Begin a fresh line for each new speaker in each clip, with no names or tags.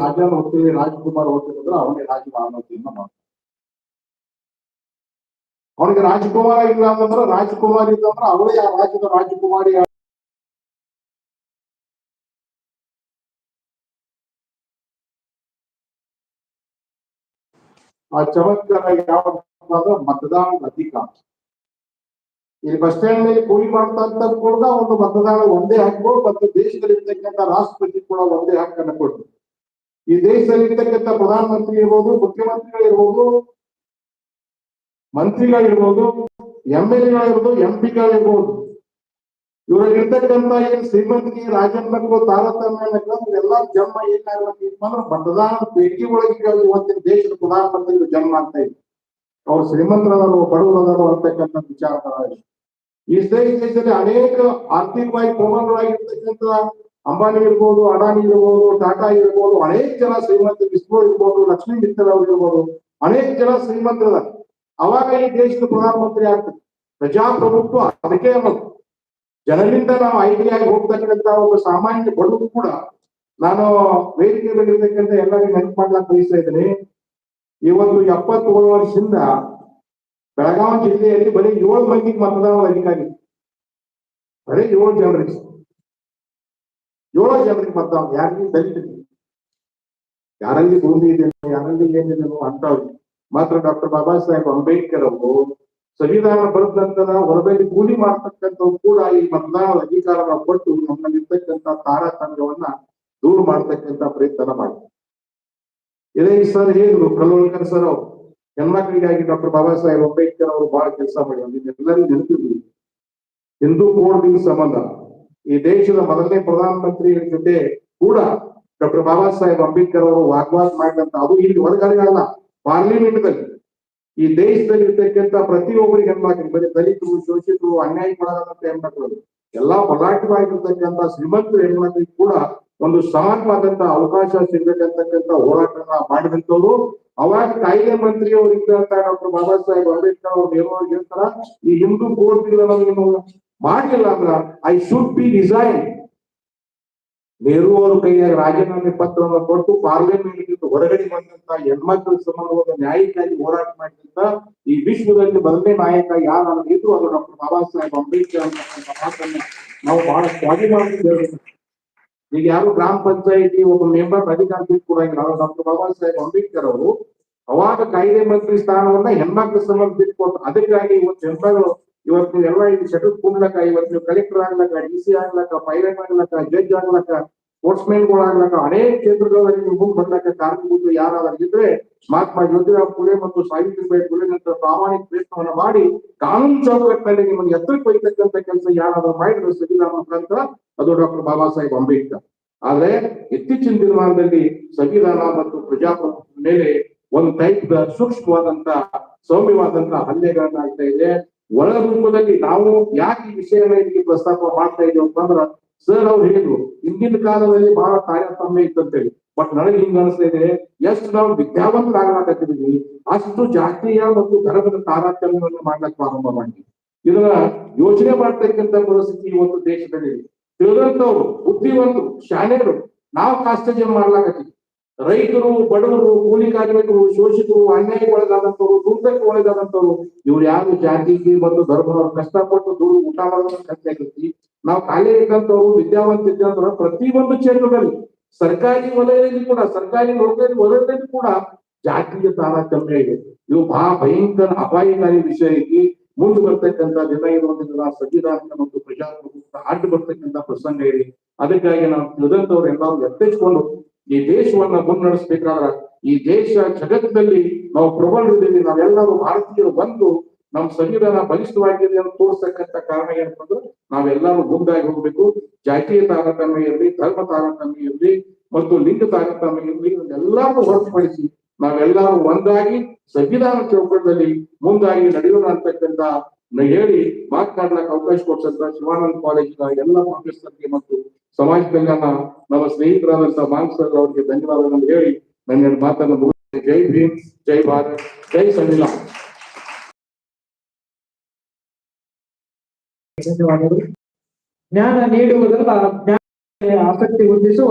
ರಾಜನ ರಾಜಕುಮಾರ್ ರಾಜ್ಕುಮಾರ್ ಹೊತ್ತಿದ್ರೆ ಅವನೇ ಅನ್ನೋದನ್ನ ಮಾಡ್ತಾರೆ. ಅವನಿಗೆ ರಾಜಕುಮಾರ ಇಲ್ಲ ಅಂತಂದ್ರೆ ರಾಜಕುಮಾರಿ ಇಲ್ಲ ಅಂದ್ರೆ ಅವಳೇ ಆ ರಾಜ್ಯದ ರಾಜಕುಮಾರಿ ಆ ಚಮತ್ಕಾರ ಯಾವ ಮತದಾನದ ಅಧಿಕಾರ. ಇಲ್ಲಿ ಬಸ್ ಸ್ಟ್ಯಾಂಡ್ ಮೇಲೆ ಕೂಲಿ ಮಾಡ್ತಂತ ಕೂಡ ಒಂದು ಮತದಾನ ಒಂದೇ ಹಾಕ್ಬೋದು, ಮತ್ತು ದೇಶದಲ್ಲಿರ್ತಕ್ಕಂಥ ರಾಷ್ಟ್ರಪತಿ ಕೂಡ ಒಂದೇ ಹಕ್ಕನ್ನು ಕೊಟ್ಟು ಈ ದೇಶದಲ್ಲಿರ್ತಕ್ಕಂಥ ಪ್ರಧಾನಮಂತ್ರಿ ಇರ್ಬೋದು ಮುಖ್ಯಮಂತ್ರಿಗಳಿರ್ಬೋದು ಮಂತ್ರಿಗಳಿರ್ಬೋದು ಎಂ ಎಲ್ ಎಗಳಿರ್ಬೋದು ಎಂ ಪಿಗಳಿರ್ಬೋದು ಇವರಲ್ಲಿರ್ತಕ್ಕಂಥ ಏನ್ ಶ್ರೀಮಂತಿಗೆ ರಾಜಕೀಯ ತಾರತಮ್ಯ ಎಲ್ಲ ಜನ್ಮ ಏನಾಗಬೇಕು ಅಂದ್ರೆ ಮತದಾನ ಪೇಟಿ ಒಳಗೆ ಇವತ್ತಿನ ದೇಶದ ಪ್ರಧಾನಮಂತ್ರಿಗಳು ಜನ್ಮ ಆಗ್ತಾ ಇದೆ. ಅವ್ರು ಶ್ರೀಮಂತರದಾರು ಬಡವರದಾರು ಅಂತಕ್ಕಂಥ ವಿಚಾರ ಈ ದೇಶದಲ್ಲಿ ಅನೇಕ ಆರ್ಥಿಕವಾಗಿ ಪ್ರಬಲರಾಗಿರ್ತಕ್ಕಂಥ ಅಂಬಾನಿ ಇರ್ಬೋದು, ಅಡಾನಿ ಇರ್ಬೋದು, ಟಾಟಾ ಇರ್ಬೋದು, ಅನೇಕ ಜನ ಶ್ರೀಮಂತ ಇಸ್ರೋ ಇರ್ಬೋದು, ಲಕ್ಷ್ಮೀ ಮಿತ್ತಲ್ ಅವರು ಇರ್ಬೋದು. ಅನೇಕ ಜನ ಶ್ರೀಮಂತರ ಅವಾಗ ಈ ದೇಶದ ಪ್ರಧಾನಮಂತ್ರಿ ಆಗ್ತದೆ ಪ್ರಜಾಪ್ರಭುತ್ವ, ಅದಕ್ಕೆ ಅನ್ನೋದು. ಜನರಿಂದ ನಾವು ಐಡಿಯಾಗಿ ಹೋಗ್ತಕ್ಕಂಥ ಒಬ್ಬ ಸಾಮಾನ್ಯ ಬಡವರು ಕೂಡ ನಾನು ವೇದಿಕೆ ಮೇಲೆ ಇರ್ತಕ್ಕಂಥ ಎಲ್ಲರಿಗೂ ನೆನಪು ಮಾಡ್ಲಾಕ್ ಬಯಸ್ತಾ ಇದ್ದೀನಿ. ಇವತ್ತು ಎಪ್ಪತ್ತೇಳು ವರ್ಷದಿಂದ ಬೆಳಗಾವಿ ಜಿಲ್ಲೆಯಲ್ಲಿ ಬರೀ ಏಳು ಮಂದಿಗೆ ಮತದಾನ ಅಧಿಕಾರಿ ಬರೀ ಏಳು ಜನರಿಗೆ. ಏಳು ಜನರಿಗೆ ಮತದಾನ ಯಾರಿಗೆ ಸರಿತೀನಿ ಯಾರಲ್ಲಿ ಭೂಮಿ ಇದೆ ಯಾರಲ್ಲಿ ಏನಿದೆ ಅಂತವ್ರಿಗೆ ಮಾತ್ರ ಡಾಕ್ಟರ್ ಬಾಬಾ ಸಾಹೇಬ್ ಅಂಬೇಡ್ಕರ್ ಅವರು ಸಂವಿಧಾನ ಬರೆದ ನಂತರ ಹೊರದಲ್ಲಿ ಕೂಲಿ ಮಾಡ್ತಕ್ಕಂಥವ್ರು ಕೂಡ ಈ ಮತದಾನದ ಅಧಿಕಾರನ ಕೊಟ್ಟು ನಮ್ಮಲ್ಲಿರ್ತಕ್ಕಂಥ ತಾರತಮ್ಯವನ್ನ ದೂರ ಮಾಡ್ತಕ್ಕಂಥ ಪ್ರಯತ್ನ ಮಾಡಿ ಇದೇ ಸರ್ ಹೇಳಿದ್ರು ಪ್ರಲೋಲ್ಕರ್ ಸರ್ ಅವರು, ಹೆಣ್ಮಕ್ಳಿಗಾಗಿ ಡಾಕ್ಟರ್ ಬಾಬಾ ಸಾಹೇಬ್ ಅಂಬೇಡ್ಕರ್ ಅವರು ಬಹಳ ಕೆಲಸ ಮಾಡಿ ಎಲ್ಲರಿಗೂ ನೆನಪಿದ್ರು ಹಿಂದೂ ಕೋಡ್ ಸಂಬಂಧ. ಈ ದೇಶದ ಮೊದಲನೇ ಪ್ರಧಾನಮಂತ್ರಿಗಳ ಜೊತೆ ಕೂಡ ಡಾಕ್ಟರ್ ಬಾಬಾ ಸಾಹೇಬ್ ಅಂಬೇಡ್ಕರ್ ಅವರು ವಾಗ್ವಾದ ಮಾಡಿದಂತ ಅದು ಇಲ್ಲಿ ಹೊರಗಡೆ ಅಲ್ಲ ಪಾರ್ಲಿಮೆಂಟ್ ದಲ್ಲಿ ಈ ದೇಶದಲ್ಲಿ ಇರ್ತಕ್ಕಂಥ ಪ್ರತಿಯೊಬ್ಬರಿಗೆ ಹೆಣ್ಮಕ್ಳು, ಬರೀ ದಲಿತರು, ಶೋಷಿತರು ಅನ್ಯಾಯಕ್ಕೊಳಗಾದಂತ ಹೆಣ್ಮಕ್ಳು, ಎಲ್ಲಾ ಬಲಾಟವಾಗಿರ್ತಕ್ಕಂಥ ಶ್ರೀಮಂತರು ಹೆಣ್ಮಕ್ಳಿಗೆ ಕೂಡ ಒಂದು ಸಮಾನವಾದಂತ ಅವಕಾಶ ಸಿಗ್ಬೇಕಂತಕ್ಕಂಥ ಹೋರಾಟನ ಮಾಡಿದಂತವ್ರು ಅವಾಗ ಕಾಯ್ದೆ ಮಂತ್ರಿ ಇದ್ದಂತ ಡಾಕ್ಟರ್ ಬಾಬಾ ಸಾಹೇಬ್ ಅಂಬೇಡ್ಕರ್ ಅವರು ಹೇಳ್ತಾರ, ಈ ಹಿಂದೂ ಕೋರ್ಟ್ ಇಲ್ಲ ನೀವು ಮಾಡಿಲ್ಲ ಅಂದ್ರ I should be resign Nehru ಅವರ ಕೈಯಾಗ ರಾಜೀನಾಮೆ ಪತ್ರವನ್ನು ಕೊಟ್ಟು ಪಾರ್ಲಿಮೆಂಟ್ ಹೊರಗಡೆ ಬಂದಂತ ಹೆಣ್ಮಕ್ಳ ಸಂಬಂಧವಾದ ನ್ಯಾಯಕ್ಕಾಗಿ ಹೋರಾಟ ಮಾಡಿದಂತ ಈ ವಿಶ್ವದಲ್ಲಿ ಮೊದಲನೇ ನಾಯಕ ಯಾರು ಇದ್ರು ಅದು ಡಾಕ್ಟರ್ ಬಾಬಾ ಸಾಹೇಬ್ ಅಂಬೇಡ್ಕರ್ ಅಂತ ಮಾತನ್ನ ನಾವು ಬಹಳ ಸ್ವಾಭಿಮಾನ ಈಗ ಯಾರು ಗ್ರಾಮ ಪಂಚಾಯಿತಿ ಒಬ್ಬ ಮೆಂಬರ್ ಅಧಿಕಾರ ಬಿಟ್ಕೊಡಂಗಿಲ್ಲ ಅವ್ರು ಡಾಕ್ಟರ್ ಬಾಬಾ ಸಾಹೇಬ್ ಅಂಬೇಡ್ಕರ್ ಅವರು ಅವಾಗ ಕಾಯ್ದೆ ಮಂತ್ರಿ ಸ್ಥಾನವನ್ನ ಹೆಣ್ಮಕ್ಳ ಸಂಬಂಧ ಬಿಟ್ಕೊಟ್ಟು ಅದಕ್ಕಾಗಿ ಇವತ್ತು ಹೆಣ್ಮಗಳು ಇವತ್ತು ಎಲ್ಲ ಇಲ್ಲಿ ಶಟಲ್ ಕೂಡ್ಲಕ್ಕ, ಇವತ್ತು ನೀವು ಕಲೆಕ್ಟರ್ ಆಗ್ಲಕ್ಕ ಡಿ ಸಿ ಆಗ್ಲಕ್ಕ ಪೈಲಟ್ ಆಗ್ಲಕ್ಕ ಜಡ್ಜ್ ಆಗ್ಲಕ್ಕ ಸ್ಪೋರ್ಟ್ಸ್ಗಳು ಆಗ್ಲಕ್ಕ, ಅನೇಕ ಕ್ಷೇತ್ರಗಳಲ್ಲಿ ನೀವು ಮುಂದೆ ಬರ್ಲಕ್ಕ ಯಾರಾದ್ರೂ ಇದ್ರೆ ಮಹಾತ್ಮ ಜ್ಯೋತಿರಾವ್ ಫುಲೆ ಮತ್ತು ಸಾವಿತ್ರಿಬಾಯಿ ಫುಲೆ ನಂತರ ಪ್ರಾಮಾಣಿಕ ಪ್ರಯತ್ನವನ್ನ ಮಾಡಿ ಕಾನೂನು ಚೌಕಟ್ಟಿನಲ್ಲಿ ನಿಮ್ಮನ್ನು ಎತ್ತರಕ್ಕೆ ಒಯ್ತಕ್ಕಂಥ ಕೆಲಸ ಯಾರಾದ್ರೂ ಮಾಡಿದ್ರು ಸಂವಿಧಾನ ಮುಖಾಂತರ ಅದು ಡಾಕ್ಟರ್ ಬಾಬಾ ಸಾಹೇಬ್ ಅಂಬೇಡ್ಕರ್. ಆದ್ರೆ ಇತ್ತೀಚಿನ ದಿನಮಾನದಲ್ಲಿ ಸಂವಿಧಾನ ಮತ್ತು ಪ್ರಜಾಪ್ರಭುತ್ವದ ಮೇಲೆ ಒಂದು ಟೈಪ್ ಸೂಕ್ಷ್ಮವಾದಂತ, ಸೌಮ್ಯವಾದಂತ ಹಲ್ಲೆಗಳನ್ನ ಆಗ್ತಾ ಇದೆ. ಒಳ ರೂಪದಲ್ಲಿ ನಾವು ಯಾಕೆ ಈ ವಿಷಯನ ಇಲ್ಲಿ ಪ್ರಸ್ತಾಪ ಮಾಡ್ತಾ ಇದ್ದೀವಿ ಅಂತಂದ್ರ ಸರ್ ಅವ್ರು ಹೇಳಿದ್ರು, ಹಿಂದಿನ ಕಾಲದಲ್ಲಿ ಬಹಳ ತಾರತಮ್ಯ ಇತ್ತಂತೇಳಿ. ಬಟ್ ನನಗೆ ಹಿಂಗ ಅನಿಸ್ತಾ ಇದೆ, ಎಷ್ಟು ನಾವು ವಿದ್ಯಾವಂತರಾಗಲಾಕತ್ತಿದ್ವಿ ಅಷ್ಟು ಜಾತಿಯ ಮತ್ತು ಧರ್ಮದ ತಾರತಮ್ಯವನ್ನು ಮಾಡ್ಲಿಕ್ಕೆ ಪ್ರಾರಂಭ ಮಾಡಿ ಇದನ್ನ ಯೋಚನೆ ಮಾಡ್ತಕ್ಕಂತ ಪರಿಸ್ಥಿತಿ ಒಂದು ದೇಶದಲ್ಲಿ. ತಿಳಿದಂತವ್ರು ಬುದ್ಧಿವಂತರು, ಶಾಲೆಗಳು, ನಾವು ಕಾಸ್ತಜನ್ ಮಾಡ್ಲಾಕತ್ತೀವಿ. ರೈತರು, ಬಡವರು, ಕೂಲಿ ಕಾರ್ಮಿಕರು, ಶೋಷಿತರು, ಅನ್ಯಾಯಕ್ಕೆ ಒಳಗಾದಂತವ್ರು ದುರ್ಬಕ್ಕೆ ಒಳಗಾದಂತವ್ರು ಇವ್ರು ಯಾರು ಜಾತಿಗೆ ಮತ್ತು ಧರ್ಮದವ್ರು ಕಷ್ಟಪಟ್ಟು ದುಡ್ಡು ಊಟ ಮಾಡೋದನ್ನ ಆಗೈತಿ ನಾವು ಖಾಲಿ ಇದ್ದಂತವ್ರು ವಿದ್ಯಾವಂತ ಪ್ರತಿ ಪ್ರತಿಯೊಂದು ಕ್ಷೇತ್ರದಲ್ಲಿ, ಸರ್ಕಾರಿ ವಲಯದಲ್ಲಿ ಕೂಡ, ಸರ್ಕಾರಿ ನೌಕರಿ ವಲಯದಲ್ಲಿ ಕೂಡ ಜಾತಿಯ ತಾರತಮ್ಯ ಇದೆ. ಇವು ಬಹಳ ಭಯಂಕರ ಅಪಾಯಕಾರಿ ವಿಷಯ ಐತಿ ಮುಂದೆ ಬರ್ತಕ್ಕಂಥ ದಿನ ಇರುವುದರಿಂದ ಸಂವಿಧಾನ ಮತ್ತು ಪ್ರಜಾಪ್ರಭುತ್ವ ಅಡ್ಡು ಬರ್ತಕ್ಕಂಥ ಪ್ರಸಂಗ ಇದೆ. ಅದಕ್ಕಾಗಿ ನಾವು ತಿಳಿದಂತವ್ರು ಎಲ್ಲರೂ ಎತ್ತಿಸ್ಕೊಂಡು ಈ ದೇಶವನ್ನ ಮುನ್ನಡೆಸಬೇಕಾದ್ರ ಈ ದೇಶ ಜಗತ್ತಿನಲ್ಲಿ ನಾವು ಪ್ರಬಲರಿದ್ದೀವಿ. ನಾವೆಲ್ಲರೂ ಭಾರತೀಯರು ಬಂದು ನಮ್ಮ ಸಂವಿಧಾನ ಬಲಿಷ್ಠವಾಗಿದೆ ಅಂತ ತೋರ್ಸಕ್ಕಂತ ಕಾರಣ ಏನಂತಂದ್ರೆ ನಾವೆಲ್ಲರೂ ಮುಂದಾಗಿ ಹೋಗ್ಬೇಕು. ಜಾತಿಯ ತಾರತಮ್ಯ ಇರಲಿ, ಧರ್ಮ ತಾರತಮ್ಯ ಇರಲಿ ಮತ್ತು ಲಿಂಗ ತಾರತಮ್ಯ ಇರಲಿ ಇವನ್ನೆಲ್ಲರೂ ಹೊರತುಪಡಿಸಿ ನಾವೆಲ್ಲರೂ ಒಂದಾಗಿ ಸಂವಿಧಾನ ಚೌಕಟ್ಟದಲ್ಲಿ ಮುಂದಾಗಿ ನಡೆಯೋಣ ಅಂತಕ್ಕಂತ ಹೇಳಿ ಮಾತನಾಡ್ಲಕ್ಕೆ ಅವಕಾಶ ಕೊಡ್ಸಂತ ಶಿವಾನಂದ ಕಾಲೇಜಿನ ಎಲ್ಲ ಪ್ರೊಫೆಸರ್ಗೆ ಮತ್ತು ಸಮಾಜ ಕಲ್ಯಾಣ ನಮ್ಮ ಸ್ನೇಹಿತರಾದಂತಹ ಮಾನ್ಸರ್ ಅವರಿಗೆ ಧನ್ಯವಾದಗಳನ್ನು ಹೇಳಿ ನನ್ನ ಮಾತನ್ನು ಮುಗಿಸ್ತೇನೆ. ಜೈ ಭೀಮ್, ಜೈ ಭಾರತ್, ಜೈ ಸಂವಿಧಾನ.
ಧನ್ಯವಾದಗಳು. ಜ್ಞಾನ ನೀಡುವುದಲ್ಲ ಜ್ಞಾನ ಆಸಕ್ತಿ ಹೊಂದಿಸುವ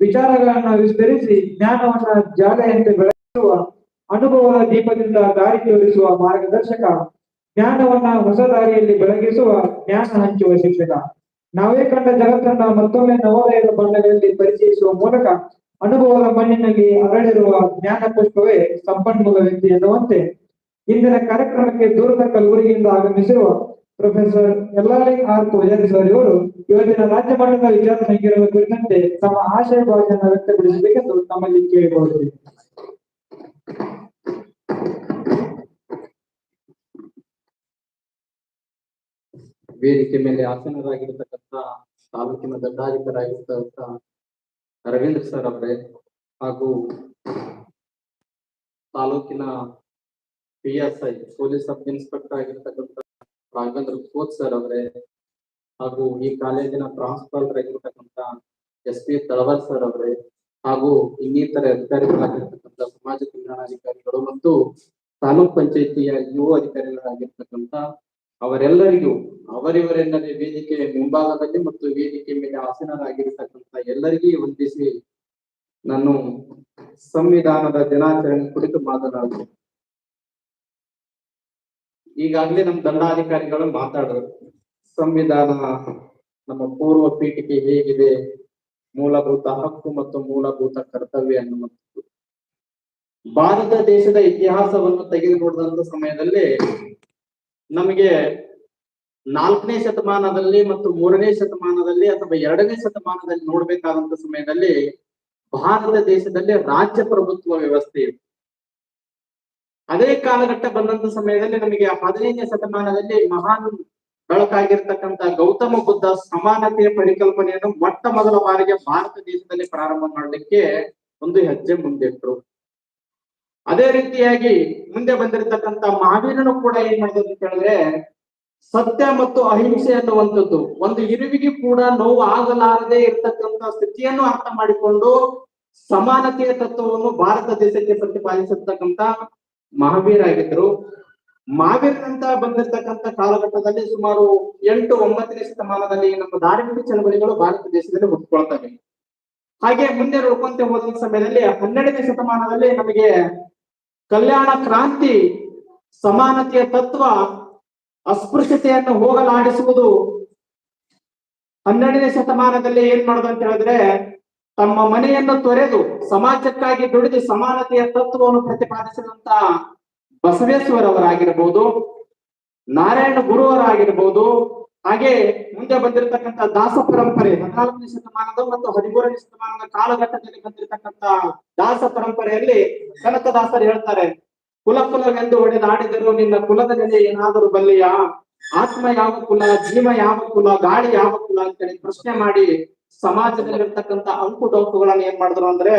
ವಿಚಾರಗಳನ್ನು ವಿಸ್ತರಿಸಿ ಜ್ಞಾನವನ್ನ ಜಾಲೆಯಂತೆ ಬೆಳೆಸುವ ಅನುಭವದ ದೀಪದಿಂದ ದಾರಿ ತೋರಿಸುವ ಮಾರ್ಗದರ್ಶಕ, ಜ್ಞಾನವನ್ನ ಹೊಸ ದಾರಿಯಲ್ಲಿ ಬೆಳಗಿಸುವ ಜ್ಞಾನ ಹಂಚುವ ಶಿಕ್ಷಕ. ನಾವೇ ಕಂಡ ಜಗತ್ತನ್ನ ಮತ್ತೊಮ್ಮೆ ನವೋದಯದ ಬಣ್ಣಗಳಲ್ಲಿ ಪರಿಚಯಿಸುವ ಮೂಲಕ ಅನುಭವದ ಮಣ್ಣಿನಲ್ಲಿ ಅರಳಿರುವ ಜ್ಞಾನ ಪುಷ್ಪವೇ ಸಂಪನ್ಮೂಲ ವ್ಯಕ್ತಿ ಎನ್ನುವಂತೆ ಇಂದಿನ ಕಾರ್ಯಕ್ರಮಕ್ಕೆ ದೂರದ ಕಲಬುರಗಿಯಿಂದ ಆಗಮಿಸಿರುವ professor Yallali R Pujari sir ಇವರು ಇವತ್ತಿನ ರಾಜ್ಯ ಮಟ್ಟದ ವಿಚಾರ ಸಂಕಿರಣ ಕುರಿತಂತೆ ತಮ್ಮ ಆಶಯ ಭಾಷೆಯನ್ನು ವ್ಯಕ್ತಪಡಿಸಬೇಕೆಂದು ತಮ್ಮಲ್ಲಿ ಕೇಳಿಕೊಳ್ಳುತ್ತೇವೆ
ವೇದಿಕೆ ಮೇಲೆ ಆಸನರಾಗಿರ್ತಕ್ಕಂಥ ತಾಲೂಕಿನ ದಂಡಾಧಿಕಾರಿಯಾಗಿರ್ತಕ್ಕಂಥ ರವೀಂದ್ರ ಸರ್ ಅವರೇ ಹಾಗೂ ತಾಲೂಕಿನ P S I police sub inspector ಆಗಿರ್ತಕ್ಕಂಥ ರಾಘವೇಂದ್ರ ಕೋಚ್ ಸರ್ ಅವರೇ ಹಾಗೂ ಈ ಕಾಲೇಜಿನ ಪ್ರಾಂಶುಪಾಲರ್ ಆಗಿರ್ತಕ್ಕಂಥ ಎಸ್ ಪಿ ತಳವಾರ್ ಸರ್ ಅವರೇ ಹಾಗೂ ಇನ್ನಿತರ ಅಧಿಕಾರಿಗಳಾಗಿರ್ತಕ್ಕಂಥ ಸಮಾಜ ಕಲ್ಯಾಣಾಧಿಕಾರಿಗಳು ಮತ್ತು ತಾಲೂಕ್ ಪಂಚಾಯತಿಯ ಯುವ ಅಧಿಕಾರಿಗಳಾಗಿರ್ತಕ್ಕಂಥ ಅವರೆಲ್ಲರಿಗೂ ಅವರಿವರೆನ್ನದೇ ವೇದಿಕೆ ಮುಂಭಾಗದಲ್ಲಿ ಮತ್ತು ವೇದಿಕೆ ಮೇಲೆ ಆಸೀನರಾಗಿರ್ತಕ್ಕಂಥ ಎಲ್ಲರಿಗೂ ವಂದಿಸಿ ನಾನು ಸಂವಿಧಾನದ ದಿನಾಚರಣೆ ಕುರಿತು ಮಾತನಾಡಿದೆ ಈಗಾಗಲೇ ನಮ್ಮ ದಂಡಾಧಿಕಾರಿಗಳು ಮಾತಾಡಿದ್ರು ಸಂವಿಧಾನ ನಮ್ಮ ಪೂರ್ವ ಪೀಠಿಕೆ ಹೇಗಿದೆ? ಮೂಲಭೂತ ಹಕ್ಕು ಮತ್ತು ಮೂಲಭೂತ ಕರ್ತವ್ಯ ಅನ್ನುವಂಥದ್ದು. ಭಾರತ ದೇಶದ ಇತಿಹಾಸವನ್ನು ತೆಗೆದುಕೊಡದಂತ ಸಮಯದಲ್ಲಿ ನಮಗೆ ನಾಲ್ಕನೇ ಶತಮಾನದಲ್ಲಿ ಮತ್ತು ಮೂರನೇ ಶತಮಾನದಲ್ಲಿ ಅಥವಾ ಎರಡನೇ ಶತಮಾನದಲ್ಲಿ ನೋಡ್ಬೇಕಾದಂತ ಸಮಯದಲ್ಲಿ ಭಾರತ ದೇಶದಲ್ಲಿ ರಾಜ್ಯ ಪ್ರಭುತ್ವ ವ್ಯವಸ್ಥೆ ಇತ್ತು. ಅದೇ ಕಾಲಘಟ್ಟ ಬಂದಂತ ಸಮಯದಲ್ಲಿ ನಮಗೆ ಹದಿನೈದನೇ ಶತಮಾನದಲ್ಲಿ ಮಹಾನ್ ಬೆಳಕಾಗಿರ್ತಕ್ಕಂಥ ಗೌತಮ ಬುದ್ಧ ಸಮಾನತೆಯ ಪರಿಕಲ್ಪನೆಯನ್ನು ಮೊಟ್ಟ ಮೊದಲ ಬಾರಿಗೆ ಭಾರತ ದೇಶದಲ್ಲಿ ಪ್ರಾರಂಭ ಮಾಡಲಿಕ್ಕೆ ಒಂದು ಹೆಜ್ಜೆ ಮುಂದಿಟ್ರು ಅದೇ ರೀತಿಯಾಗಿ ಮುಂದೆ ಬಂದಿರತಕ್ಕಂತ ಮಹಾವೀರನು ಕೂಡ ಏನ್ ಮಾಡಿದ್ರು ಅಂತ ಹೇಳಿದ್ರೆ ಸತ್ಯ ಮತ್ತು ಅಹಿಂಸೆ ಅನ್ನುವಂಥದ್ದು. ಒಂದು ಇರುವಿಗೆ ಕೂಡ ನೋವು ಆಗಲಾರದೆ ಇರ್ತಕ್ಕಂತ ಸ್ಥಿತಿಯನ್ನು ಅರ್ಥ ಮಾಡಿಕೊಂಡು ಸಮಾನತೆಯ ತತ್ವವನ್ನು ಭಾರತ ದೇಶಕ್ಕೆ ಪ್ರತಿಪಾದಿಸಿರ್ತಕ್ಕಂತ ಮಹಾವೀರ ಆಗಿದ್ರು ಮಹಾವೀರನಂತ ಬಂದಿರತಕ್ಕಂತ ಕಾಲಘಟ್ಟದಲ್ಲಿ ಸುಮಾರು ಎಂಟು ಒಂಬತ್ತನೇ ಶತಮಾನದಲ್ಲಿ ನಮ್ಮ ಧಾರ್ಮಿಕ ಚಳವಳಿಗಳು ಭಾರತ ದೇಶದಲ್ಲಿ ಹುಟ್ಟಿಕೊಳ್ತವೆ. ಹಾಗೆ ಮುಂದೆ ನೋಡ್ಕೊಂತ ಹೋದ ಸಮಯದಲ್ಲಿ ಹನ್ನೆರಡನೇ ಶತಮಾನದಲ್ಲಿ ನಮಗೆ ಕಲ್ಯಾಣ ಕ್ರಾಂತಿ, ಸಮಾನತೆಯ ತತ್ವ ಅಸ್ಪೃಶ್ಯತೆಯನ್ನು ಹೋಗಲಾಡಿಸುವುದು ಹನ್ನೆರಡನೇ ಶತಮಾನದಲ್ಲಿ ಏನ್ ಮಾಡೋದು ಅಂತ ಹೇಳಿದ್ರೆ, ತಮ್ಮ ಮನೆಯನ್ನು ತೊರೆದು ಸಮಾಜಕ್ಕಾಗಿ ದುಡಿದು ಸಮಾನತೆಯ ತತ್ವವನ್ನು ಪ್ರತಿಪಾದಿಸಿದಂತ ಬಸವೇಶ್ವರವರಾಗಿರ್ಬೋದು, ನಾರಾಯಣ ಗುರುವರಾಗಿರ್ಬೋದು, ಹಾಗೆ ಮುಂದೆ ಬಂದಿರತಕ್ಕಂತ ದಾಸ ಪರಂಪರೆ ಹದಿನಾಲ್ಕನೇ ಶತಮಾನದ ಮತ್ತು ಹದಿಮೂರನೇ ಶತಮಾನದ ಕಾಲಘಟ್ಟದಲ್ಲಿ ಬಂದಿರತಕ್ಕಂತ ದಾಸ ಪರಂಪರೆಯಲ್ಲಿ ಕನಕದಾಸರು ಹೇಳ್ತಾರೆ ಕುಲ ಕುಲವೆಂದು ಹೊಡೆದಾಡಿದರು ನಿನ್ನ ಕುಲದ ನೆಲೆ ಏನಾದರೂ ಬಲ್ಲಿಯ? ಆತ್ಮ ಯಾವ ಕುಲ, ಜೀವ ಯಾವ ಕುಲ, ಗಾಳಿ ಯಾವ ಕುಲ ಅಂತ ಹೇಳಿ ಪ್ರಶ್ನೆ ಮಾಡಿ ಸಮಾಜದಲ್ಲಿರ್ತಕ್ಕಂತ ಅಂಕು ಡೊಂಕುಗಳನ್ನ ಏನ್ ಮಾಡಿದ್ರು ಅಂದ್ರೆ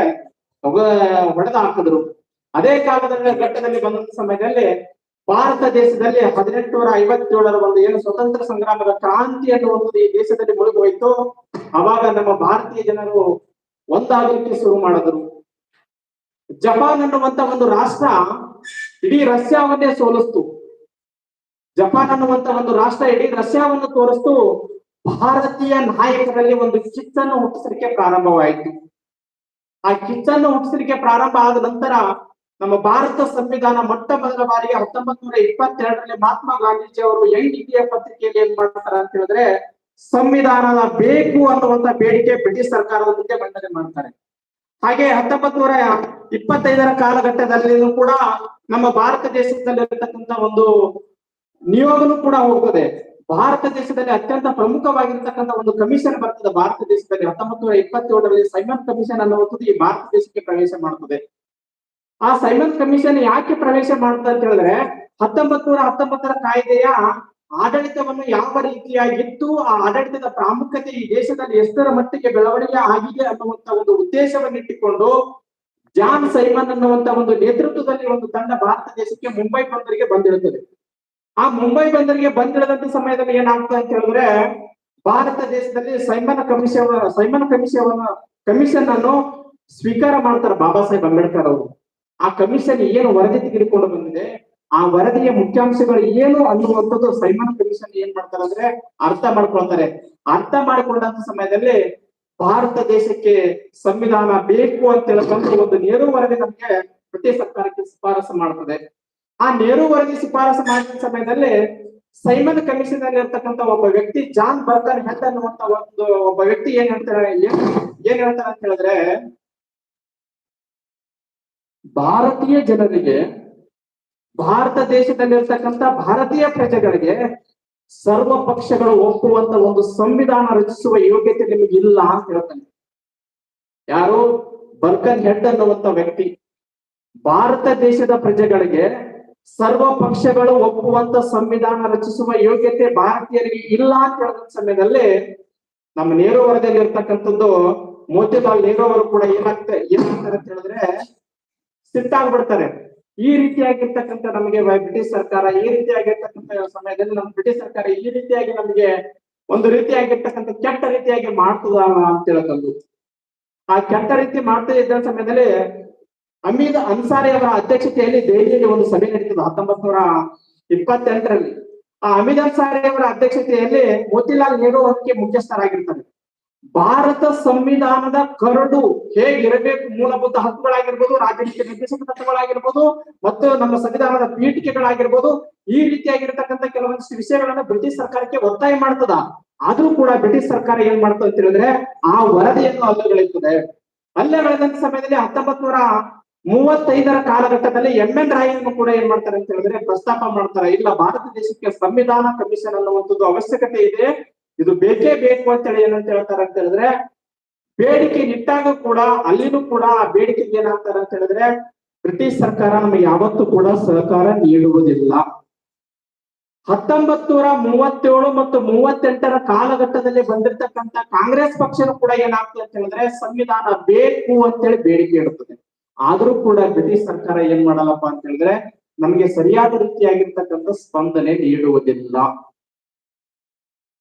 ಹೊಡೆದ ಹಾಕಿದ್ರು. ಅದೇ ಕಾಲದಲ್ಲಿ ಘಟ್ಟದಲ್ಲಿ ಬಂದಂತ ಸಮಯದಲ್ಲಿ ಭಾರತ ದೇಶದಲ್ಲಿ ಹದಿನೆಂಟುನೂರ ಐವತ್ತೇಳರ ಒಂದು ಏನು ಸ್ವತಂತ್ರ ಸಂಗ್ರಾಮದ ಕ್ರಾಂತಿ ಅನ್ನುವಂಥದ್ದು ಈ ದೇಶದಲ್ಲಿ ಮುಳುಗಿ ಹೋಯ್ತು ಅವಾಗ ನಮ್ಮ ಭಾರತೀಯ ಜನರು ಒಂದಾಗಲಿಕ್ಕೆ ಶುರು ಮಾಡಿದ್ರು. ಜಪಾನ್ ಅನ್ನುವಂತ ಒಂದು ರಾಷ್ಟ್ರ ಇಡೀ ರಷ್ಯಾವನ್ನೇ ಸೋಲಿಸ್ತು. ಜಪಾನ್ ಅನ್ನುವಂತ ಒಂದು ರಾಷ್ಟ್ರ ಇಡೀ ರಷ್ಯಾವನ್ನು ತೋರಿಸ್ತು. ಭಾರತೀಯ ನಾಯಕರಲ್ಲಿ ಒಂದು ಕಿಚ್ಚನ್ನು ಹುಟ್ಟಿಸಲಿಕ್ಕೆ ಪ್ರಾರಂಭವಾಯಿತು. ಆ ಕಿಚ್ಚನ್ನು ಹುಟ್ಟಿಸಲಿಕ್ಕೆ ಪ್ರಾರಂಭ ಆದ ನಂತರ ನಮ್ಮ ಭಾರತ ಸಂವಿಧಾನ ಮೊಟ್ಟ ಮೊದಲ ಬಾರಿಗೆ ಹತ್ತೊಂಬತ್ ನೂರ ಇಪ್ಪತ್ತೆರಡರಲ್ಲಿ ಮಹಾತ್ಮ ಗಾಂಧೀಜಿ ಅವರು ಯಂಗ್ ಇಂಡಿಯಾ ಪತ್ರಿಕೆಯಲ್ಲಿ ಏನ್ ಮಾಡ್ತಾರೆ ಅಂತ ಹೇಳಿದ್ರೆ ಸಂವಿಧಾನದ ಬೇಕು ಅನ್ನುವಂತ ಬೇಡಿಕೆ ಬ್ರಿಟಿಷ್ ಸರ್ಕಾರದ ಮುಂದೆ ಮಂಡನೆ ಮಾಡ್ತಾರೆ. ಹಾಗೆ ಹತ್ತೊಂಬತ್ ನೂರ ಇಪ್ಪತ್ತೈದರ ಕಾಲಘಟ್ಟದಲ್ಲಿ ಕೂಡ ನಮ್ಮ ಭಾರತ ದೇಶದಲ್ಲಿರ್ತಕ್ಕಂಥ ಒಂದು ನಿಯೋಗನು ಕೂಡ ಹೋಗ್ತದೆ. ಭಾರತ ದೇಶದಲ್ಲಿ ಅತ್ಯಂತ ಪ್ರಮುಖವಾಗಿರ್ತಕ್ಕಂಥ ಒಂದು ಕಮಿಷನ್ ಬರ್ತದೆ ಭಾರತ ದೇಶದಲ್ಲಿ. ಹತ್ತೊಂಬತ್ತು ನೂರ ಇಪ್ಪತ್ತೇಳರಲ್ಲಿ ಸೈಮನ್ ಕಮಿಷನ್ ಅನ್ನುವಂಥದ್ದು ಈ ಭಾರತ ದೇಶಕ್ಕೆ ಪ್ರವೇಶ ಮಾಡ್ತದೆ. ಆ ಸೈಮನ್ ಕಮಿಷನ್ ಯಾಕೆ ಪ್ರವೇಶ ಮಾಡ್ತದೆ ಅಂತ ಹೇಳಿದ್ರೆ ಹತ್ತೊಂಬತ್ ನೂರ ಹತ್ತೊಂಬತ್ತರ ಕಾಯ್ದೆಯ ಆಡಳಿತವನ್ನು ಯಾವ ರೀತಿಯಾಗಿತ್ತು, ಆ ಆಡಳಿತದ ಪ್ರಾಮುಖ್ಯತೆ ಈ ದೇಶದಲ್ಲಿ ಎಷ್ಟರ ಮಟ್ಟಿಗೆ ಬೆಳವಣಿಗೆ ಆಗಿದೆ ಅನ್ನುವಂತ ಒಂದು ಉದ್ದೇಶವನ್ನಿಟ್ಟುಕೊಂಡು ಜಾನ್ ಸೈಮನ್ ಅನ್ನುವಂತ ಒಂದು ನೇತೃತ್ವದಲ್ಲಿ ಒಂದು ತಂಡ ಭಾರತ ದೇಶಕ್ಕೆ ಮುಂಬೈ ಬಂದರಿಗೆ ಬಂದಿರುತ್ತದೆ. ಆ ಮುಂಬೈ ಬಂದರಿಗೆ ಬಂದಿರದಂತ ಸಮಯದಲ್ಲಿ ಏನಾಗ್ತದೆ ಅಂತ ಹೇಳಿದ್ರೆ, ಭಾರತ ದೇಶದಲ್ಲಿ Simon Commission Simon Commission Commission ಅನ್ನು ಸ್ವೀಕಾರ ಮಾಡ್ತಾರೆ ಬಾಬಾ ಸಾಹೇಬ್ ಅಂಬೇಡ್ಕರ್ ಅವರು. ಆ ಕಮಿಷನ್ ಏನು ವರದಿ ತೆಗೆದುಕೊಂಡು ಬಂದಿದೆ, ಆ ವರದಿಯ ಮುಖ್ಯಾಂಶಗಳು ಏನು ಅನ್ನುವಂಥದ್ದು ಸೈಮನ್ ಕಮಿಷನ್ ಏನ್ ಮಾಡ್ತಾರೆ ಅಂದ್ರೆ ಅರ್ಥ ಮಾಡ್ಕೊಳ್ತಾರೆ. ಅರ್ಥ ಮಾಡಿಕೊಂಡಂತ ಸಮಯದಲ್ಲಿ ಭಾರತ ದೇಶಕ್ಕೆ ಸಂವಿಧಾನ ಬೇಕು ಅಂತ ಹೇಳ್ಕೊಂಡು ಒಂದು ನೇರು ವರದಿ ನಮ್ಗೆ ಬ್ರಿಟಿಷ್ ಸರ್ಕಾರಕ್ಕೆ ಶಿಫಾರಸು ಮಾಡ್ತದೆ. ಆ ನೇರು ವರದಿ ಶಿಫಾರಸು ಮಾಡಿದ ಸಮಯದಲ್ಲಿ ಸೈಮನ್ ಕಮಿಷನ್ ಅಲ್ಲಿ ಇರ್ತಕ್ಕಂಥ ಒಬ್ಬ ವ್ಯಕ್ತಿ ಜಾನ್ ಬರ್ಕರ್ ಹೆಡ್ ಅನ್ನುವಂತ ಒಂದು ಒಬ್ಬ ವ್ಯಕ್ತಿ ಏನ್ ಹೇಳ್ತಾರೆ ಏನ್ ಹೇಳ್ತಾರೆ ಅಂತ ಹೇಳಿದ್ರೆ, ಭಾರತೀಯ ಜನರಿಗೆ, ಭಾರತ ದೇಶದಲ್ಲಿರ್ತಕ್ಕಂಥ ಭಾರತೀಯ ಪ್ರಜೆಗಳಿಗೆ ಸರ್ವ ಪಕ್ಷಗಳು ಒಪ್ಪುವಂತ ಒಂದು ಸಂವಿಧಾನ ರಚಿಸುವ ಯೋಗ್ಯತೆ ನಿಮಗೆ ಇಲ್ಲ ಅಂತ ಹೇಳ್ತಾನೆ. ಯಾರು? ಬರ್ಕನ್ ಹೆಡ್ ಅನ್ನುವಂತ ವ್ಯಕ್ತಿ. ಭಾರತ ದೇಶದ ಪ್ರಜೆಗಳಿಗೆ ಸರ್ವ ಪಕ್ಷಗಳು ಒಪ್ಪುವಂತ ಸಂವಿಧಾನ ರಚಿಸುವ ಯೋಗ್ಯತೆ ಭಾರತೀಯರಿಗೆ ಇಲ್ಲ ಅಂತ ಹೇಳಿದ ಸಮಯದಲ್ಲಿ ನಮ್ಮ ನೆಹರು ವರದಿಯಲ್ಲಿ ಇರ್ತಕ್ಕಂಥದ್ದು ಮೋತಿಲಾಲ್ ನೆಹರು ಅವರು ಕೂಡ ಏನಾಗ್ತಾರೆ ಏನಾಗ್ತಾರೆ ಅಂತ ಹೇಳಿದ್ರೆ ಸಿಟ್ಟಾಗ್ಬಿಡ್ತಾರೆ. ಈ ರೀತಿಯಾಗಿರ್ತಕ್ಕಂಥ ನಮಗೆ ಬ್ರಿಟಿಷ್ ಸರ್ಕಾರ, ಈ ರೀತಿಯಾಗಿರ್ತಕ್ಕಂಥ ಸಮಯದಲ್ಲಿ ನಮ್ಮ ಬ್ರಿಟಿಷ್ ಸರ್ಕಾರ ಈ ರೀತಿಯಾಗಿ ನಮಗೆ ಒಂದು ರೀತಿಯಾಗಿರ್ತಕ್ಕಂಥ ಕೆಟ್ಟ ರೀತಿಯಾಗಿ ಮಾಡ್ತದ ಅಂತ ಹೇಳ್ಕೊಂಡು ಆ ಕೆಟ್ಟ ರೀತಿ ಮಾಡ್ತಾ ಇದ್ದ ಸಮಯದಲ್ಲಿ ಅಮೀದ್ ಅನ್ಸಾರಿ ಅವರ ಅಧ್ಯಕ್ಷತೆಯಲ್ಲಿ ದೆಹಲಿಯಲ್ಲಿ ಒಂದು ಸಭೆ ನಡೀತದೆ ಹತ್ತೊಂಬತ್ ನೂರ ಇಪ್ಪತ್ತೆಂಟರಲ್ಲಿ. ಆ ಅಮೀದ್ ಅನ್ಸಾರಿ ಅವರ ಅಧ್ಯಕ್ಷತೆಯಲ್ಲಿ ಮೋತಿಲಾಲ್ ನೆಹರು ಅವರಿಗೆ ಮುಖ್ಯಸ್ಥರಾಗಿರ್ತಾರೆ. ಭಾರತ ಸಂವಿಧಾನದ ಕರಡು ಹೇಗಿರಬೇಕು? ಮೂಲಭೂತ ಹಕ್ಕುಗಳಾಗಿರ್ಬೋದು, ರಾಜಕೀಯ ನಿರ್ದೇಶಕ ತತ್ವಗಳಾಗಿರ್ಬೋದು ಮತ್ತು ನಮ್ಮ ಸಂವಿಧಾನದ ಪೀಠಿಕೆಗಳಾಗಿರ್ಬೋದು, ಈ ರೀತಿಯಾಗಿರ್ತಕ್ಕಂಥ ಕೆಲವೊಂದಿಷ್ಟು ವಿಷಯಗಳನ್ನ ಬ್ರಿಟಿಷ್ ಸರ್ಕಾರಕ್ಕೆ ಒತ್ತಾಯ ಮಾಡ್ತದ. ಆದ್ರೂ ಕೂಡ ಬ್ರಿಟಿಷ್ ಸರ್ಕಾರ ಏನ್ ಮಾಡ್ತದೆ ಅಂತ ಹೇಳಿದ್ರೆ ಆ ವರದಿಯನ್ನು ಅಲ್ಲಗಳೆಯುತ್ತದೆ. ಅಲ್ಲಗಳೆದಂತ ಸಮಯದಲ್ಲಿ ಹತ್ತೊಂಬತ್ ನೂರ ಮೂವತ್ತೈದರ ಕಾಲಘಟ್ಟದಲ್ಲಿ ಎಂ ಎನ್ ರಾಯನ್ನು ಕೂಡ ಏನ್ ಮಾಡ್ತಾರೆ ಅಂತ ಹೇಳಿದ್ರೆ ಪ್ರಸ್ತಾಪ ಮಾಡ್ತಾರೆ. ಇಲ್ಲ, ಭಾರತ ದೇಶಕ್ಕೆ ಸಂವಿಧಾನ ಕಮಿಷನ್ ಅನ್ನುವಂಥದ್ದು ಅವಶ್ಯಕತೆ ಇದೆ. ಇದು ಬೇಕೇ ಬೇಕು ಅಂತ ಹೇಳಿ ಏನಂತ ಹೇಳ್ತಾರೆ ಅಂತ ಹೇಳಿದ್ರೆ, ಬೇಡಿಕೆ ಇಟ್ಟಾಗ ಕೂಡ, ಅಲ್ಲಿನೂ ಕೂಡ ಆ ಬೇಡಿಕೆಗೆ ಏನಾಗ್ತಾರೆ ಅಂತ ಹೇಳಿದ್ರೆ, ಬ್ರಿಟಿಷ್ ಸರ್ಕಾರ ನಮಗೆ ಯಾವತ್ತೂ ಕೂಡ ಸಹಕಾರ ನೀಡುವುದಿಲ್ಲ. ಹತ್ತೊಂಬತ್ ನೂರ ಮೂವತ್ತೇಳು ಮತ್ತು ಮೂವತ್ತೆಂಟರ ಕಾಲಘಟ್ಟದಲ್ಲಿ ಬಂದಿರತಕ್ಕಂತ ಕಾಂಗ್ರೆಸ್ ಪಕ್ಷನೂ ಕೂಡ ಏನಾಗ್ತದೆ ಅಂತ ಹೇಳಿದ್ರೆ, ಸಂವಿಧಾನ ಬೇಕು ಅಂತೇಳಿ ಬೇಡಿಕೆ ಇಡುತ್ತದೆ. ಆದ್ರೂ ಕೂಡ ಬ್ರಿಟಿಷ್ ಸರ್ಕಾರ ಏನ್ ಮಾಡಲ್ಲಪ್ಪ ಅಂತ ಹೇಳಿದ್ರೆ, ನಮಗೆ ಸರಿಯಾದ ರೀತಿಯಾಗಿರ್ತಕ್ಕಂಥ ಸ್ಪಂದನೆ ನೀಡುವುದಿಲ್ಲ.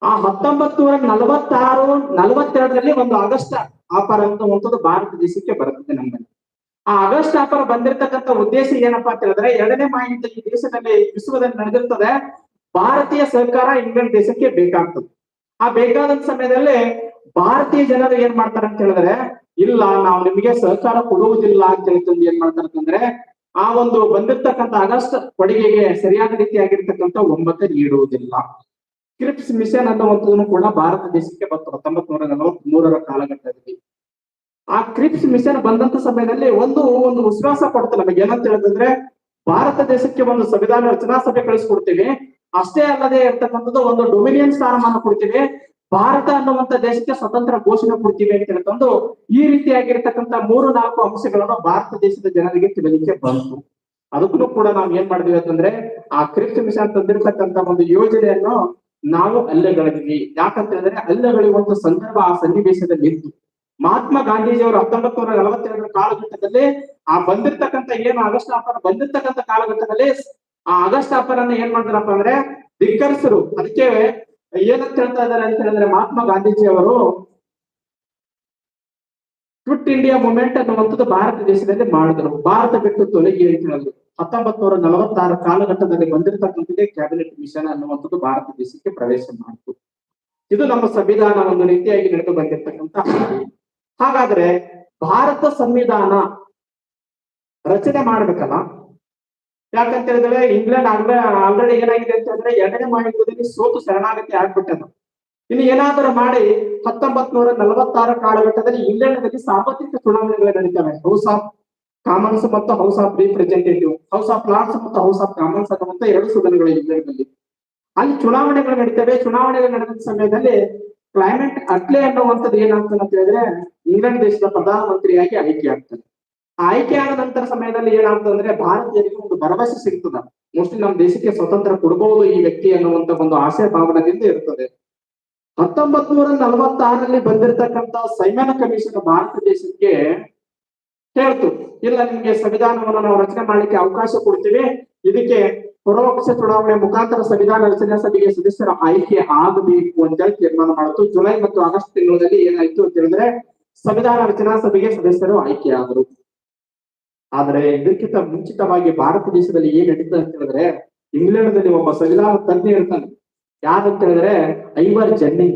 ಆ ಹತ್ತೊಂಬತ್ ನೂರ ನಲವತ್ತಾರು, ನಲವತ್ತೆರಡರಲ್ಲಿ ಒಂದು ಆಗಸ್ಟ್ ಆಫರ್ ಅನ್ನುವಂಥದ್ದು ಭಾರತ ದೇಶಕ್ಕೆ ಬರುತ್ತದೆ ನಮ್ಮಲ್ಲಿ. ಆ ಆಗಸ್ಟ್ ಆಫರ್ ಬಂದಿರತಕ್ಕಂಥ ಉದ್ದೇಶ ಏನಪ್ಪಾ ಅಂತ ಹೇಳಿದ್ರೆ, ಎರಡನೇ ಮಾಹಿತಿ ಈ ದೇಶದಲ್ಲಿ ವಿಶ್ವದಲ್ಲಿ ನಡೆದಿರ್ತದೆ, ಭಾರತೀಯ ಸರ್ಕಾರ ಇಂಗ್ಲೆಂಡ್ ದೇಶಕ್ಕೆ ಬೇಕಾಗ್ತದೆ. ಆ ಬೇಕಾದಂತ ಸಮಯದಲ್ಲಿ ಭಾರತೀಯ ಜನರು ಏನ್ ಮಾಡ್ತಾರೆ ಅಂತ ಹೇಳಿದ್ರೆ, ಇಲ್ಲ, ನಾವು ನಿಮಗೆ ಸಹಕಾರ ಕೊಡುವುದಿಲ್ಲ ಅಂತ ಹೇಳ್ತಂದು ಏನ್ ಮಾಡ್ತಾರೆ ಅಂತಂದ್ರೆ ಆ ಒಂದು ಬಂದಿರ್ತಕ್ಕಂಥ ಆಗಸ್ಟ್ ಕೊಡುಗೆಗೆ ಸರಿಯಾದ ರೀತಿಯಾಗಿರ್ತಕ್ಕಂಥ ಒಮ್ಮತ ನೀಡುವುದಿಲ್ಲ. ಕ್ರಿಪ್ಸ್ ಮಿಷನ್ ಅನ್ನುವಂಥದ್ದನ್ನು ಕೂಡ ಭಾರತ ದೇಶಕ್ಕೆ ಬಂತು. ಹತ್ತೊಂಬತ್ ನೂರ ನಲವತ್ತ್ ಮೂರರ ಕಾಲಘಟ್ಟದಲ್ಲಿ. ಆ ಕ್ರಿಪ್ಸ್ ಮಿಷನ್ ಬಂದಂತ ಸಮಯದಲ್ಲಿ ಒಂದು ಒಂದು ವಿಶ್ವಾಸ ಕೊಡುತ್ತೆ ನಮಗೆ. ಏನಂತ ಹೇಳಿದ್ರೆ, ಭಾರತ ದೇಶಕ್ಕೆ ಒಂದು ಸಂವಿಧಾನ ರಚನಾ ಸಭೆ ಕಳಿಸ್ಕೊಡ್ತೀವಿ. ಅಷ್ಟೇ ಅಲ್ಲದೆ ಇರ್ತಕ್ಕಂಥದ್ದು ಒಂದು ಡೊಮಿನಿಯನ್ ಸ್ಥಾನಮಾನ ಕೊಡ್ತೀವಿ. ಭಾರತ ಅನ್ನುವಂತ ದೇಶಕ್ಕೆ ಸ್ವತಂತ್ರ ಘೋಷಣೆ ಕೊಡ್ತೀವಿ ಅಂತ ಹೇಳ್ಕೊಂಡು ಈ ರೀತಿಯಾಗಿರ್ತಕ್ಕಂಥ ಮೂರು, ನಾಲ್ಕು ಅಂಶಗಳನ್ನು ಭಾರತ ದೇಶದ ಜನರಿಗೆ ತಿಳಿಲಿಕ್ಕೆ ಬಂತು. ಅದಕ್ಕೂ ಕೂಡ ನಾವು ಏನ್ ಮಾಡಿದ್ವಿ ಅಂತಂದ್ರೆ, ಆ ಕ್ರಿಪ್ಸ್ ಮಿಷನ್ ತಂದಿರತಕ್ಕಂತ ಒಂದು ಯೋಜನೆಯನ್ನು ನಾವು ಅಲ್ಲಗಳಿದ್ವಿ ಯಾಕಂತ ಹೇಳಿದ್ರೆ ಒಂದು ಸಂದರ್ಭ ಆ ಸನ್ನಿವೇಶದಲ್ಲಿ ಇತ್ತು. ಮಹಾತ್ಮ ಗಾಂಧೀಜಿಯವರು ಹತ್ತೊಂಬತ್ ನೂರ ನಲವತ್ತೆರಡರ ಕಾಲಘಟ್ಟದಲ್ಲಿ ಆ ಬಂದಿರ್ತಕ್ಕಂಥ ಏನು ಆಗಸ್ಟ್ ಆಫರ್ ಬಂದಿರ್ತಕ್ಕಂಥ ಕಾಲಘಟ್ಟದಲ್ಲಿ ಆ ಆಗಸ್ಟ್ ಆಫರ್ ಅನ್ನ ಏನ್ ಮಾಡಿದ್ರಪ್ಪ ಅಂದ್ರೆ ಧಿಕ್ಕರಿಸರು. ಅದಕ್ಕೆ ಏನಂತ ಹೇಳ್ತಾ ಇದ್ದಾರೆ ಅಂತ ಹೇಳಿದ್ರೆ ಮಹಾತ್ಮ ಗಾಂಧೀಜಿ ಅವರು ಕ್ವಿಟ್ ಇಂಡಿಯಾ ಮೂಮೆಂಟ್ ಅನ್ನುವಂಥದ್ದು ಭಾರತ ದೇಶದಲ್ಲಿ ಮಾಡಿದ್ರು ಭಾರತ ಬಿಟ್ಟು ತೊಲಗಿ ಅಂತ ಹೇಳಿದ್ರು ಹತ್ತೊಂಬತ್ ನೂರ ನಲವತ್ತಾರ ಕಾಲಘಟ್ಟದಲ್ಲಿ ಬಂದಿರತಕ್ಕಂಥದ್ದೇ ಕ್ಯಾಬಿನೆಟ್ ಮಿಷನ್ ಅನ್ನುವಂಥದ್ದು ಭಾರತ ದೇಶಕ್ಕೆ ಪ್ರವೇಶ ಮಾಡಿತು. ಇದು ನಮ್ಮ ಸಂವಿಧಾನ ಒಂದು ರೀತಿಯಾಗಿ ನಡೆದು ಬಂದಿರತಕ್ಕಂತ ಹಾಗಾದ್ರೆ ಭಾರತ ಸಂವಿಧಾನ ರಚನೆ ಮಾಡ್ಬೇಕಲ್ಲ? ಯಾಕಂತ ಹೇಳಿದ್ರೆ ಇಂಗ್ಲೆಂಡ್ ಆಲ್ರೆಡಿ ಏನಾಗಿದೆ ಅಂತಂದ್ರೆ ಎರಡನೇ ಮಹಾಯುದ್ಧದಲ್ಲಿ ಸೋತು ಶರಣಾಗತಿ ಆಗ್ಬಿಟ್ಟದ ಇನ್ನು ಏನಾದರೂ ಮಾಡಿ ಹತ್ತೊಂಬತ್ ನೂರ ನಲವತ್ತಾರ ಕಾಲಘಟ್ಟದಲ್ಲಿ ಇಂಗ್ಲೆಂಡ್ನಲ್ಲಿ ಸಾರ್ವತ್ರಿಕ ಚುನಾವಣೆಗಳು ನಡೀತವೆ. ಹೌಸ್ ಆಫ್ ಕಾಮನ್ಸ್ ಮತ್ತು House of Representative House of Lords ಮತ್ತು ಹೌಸ್ ಆಫ್ ಕಾಮನ್ಸ್ ಅನ್ನುವಂತ ಎರಡು ಸದನಗಳು ಇಂಗ್ಲೆಂಡ್ನಲ್ಲಿ. ಅಲ್ಲಿ ಚುನಾವಣೆಗಳು ನಡೀತವೆ. ಚುನಾವಣೆಗಳು ನಡೆದ ಸಮಯದಲ್ಲಿ ಕ್ಲೈಮೇಟ್ ಅಟ್ಲೆ ಅನ್ನುವಂಥದ್ದು ಏನಾಗ್ತದೆ ಅಂತ ಹೇಳಿದ್ರೆ ಇಂಗ್ಲೆಂಡ್ ದೇಶದ ಪ್ರಧಾನಮಂತ್ರಿಯಾಗಿ ಆಯ್ಕೆ ಆಗ್ತದೆ. ಆಯ್ಕೆ ಆದ ನಂತರ ಸಮಯದಲ್ಲಿ ಏನಾಗ್ತದೆ ಅಂದ್ರೆ ಭಾರತೀಯರಿಗೆ ಒಂದು ಭರವಸೆ ಸಿಗ್ತದ. ಮೋಸ್ಟ್ಲಿ ನಮ್ಮ ದೇಶಕ್ಕೆ ಸ್ವತಂತ್ರ ಕೊಡಬಹುದು ಈ ವ್ಯಕ್ತಿ ಅನ್ನುವಂತ ಒಂದು ಆಶಯ ಭಾವನದಿಂದ ಇರ್ತದೆ. ಹತ್ತೊಂಬತ್ ನೂರ ನಲವತ್ತಾರರಲ್ಲಿ ಬಂದಿರತಕ್ಕಂತ ಸೈಮನ್ ಕಮಿಷನ್ ಭಾರತ ದೇಶಕ್ಕೆ ಹೇಳ್ತು, ಇಲ್ಲ, ನಿಮ್ಗೆ ಸಂವಿಧಾನವನ್ನು ನಾವು ರಚನೆ ಮಾಡ್ಲಿಕ್ಕೆ ಅವಕಾಶ ಕೊಡ್ತೀವಿ. ಇದಕ್ಕೆ ಪರೋಕ್ಷ ಚುನಾವಣೆ ಮುಖಾಂತರ ಸಂವಿಧಾನ ರಚನಾ ಸಭೆಗೆ ಸದಸ್ಯರ ಆಯ್ಕೆ ಆಗಬೇಕು ಅಂತೇಳಿ ತೀರ್ಮಾನ ಮಾಡಿತು. ಜುಲೈ ಮತ್ತು ಆಗಸ್ಟ್ ತಿಂಗಳಲ್ಲಿ ಏನಾಯ್ತು ಅಂತ ಹೇಳಿದ್ರೆ ಸಂವಿಧಾನ ರಚನಾ ಸಭೆಗೆ ಸದಸ್ಯರು ಆಯ್ಕೆ ಆದರು. ಆದ್ರೆ ಇದಕ್ಕಿಂತ ಮುಂಚಿತವಾಗಿ ಭಾರತ ದೇಶದಲ್ಲಿ ಏನ್ ನಡೀತದೆ ಅಂತ ಹೇಳಿದ್ರೆ ಇಂಗ್ಲೆಂಡ್ನಲ್ಲಿ ಒಬ್ಬ ಸಂವಿಧಾನ ತಜ್ಞ ಇರ್ತಾನೆ. ಯಾರಂತ ಹೇಳಿದ್ರೆ ಐವರ್ ಜರ್ನಿ